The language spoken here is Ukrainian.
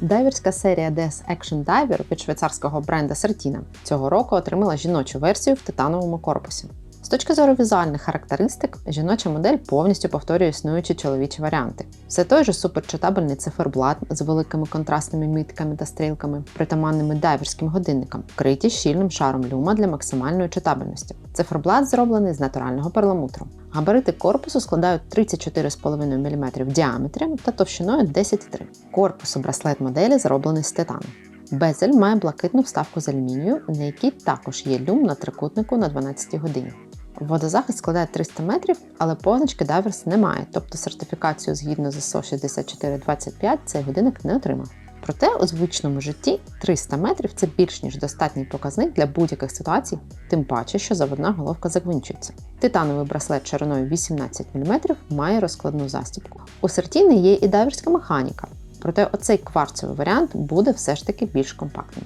Дайверська серія DS Action Diver від швейцарського бренда Сертіна цього року отримала жіночу версію в титановому корпусі. З точки зору візуальних характеристик, жіноча модель повністю повторює існуючі чоловічі варіанти. Все той же суперчитабельний циферблат з великими контрастними мітками та стрілками, притаманними дайверським годинникам, вкриті щільним шаром люма для максимальної читабельності. Циферблат зроблений з натурального перламутру. Габарити корпусу складають 34,5 мм в діаметрі та товщиною 10,3 Корпус у браслет моделі зроблений з титану. Безель має блакитну вставку з алюмінію, на якій також є люм на трикутнику на 12 годині. Водозахист складає 300 метрів, але позначки Дайверс немає, тобто сертифікацію згідно з ISO 6425 цей годинник не отримав. Проте у звичному житті 300 метрів це більш ніж достатній показник для будь-яких ситуацій, тим паче, що заводна головка загвинчується. Титановий браслет шириною 18 мм має розкладну застібку. У Сертіни є і дайверська механіка, проте оцей кварцевий варіант буде все ж таки більш компактним.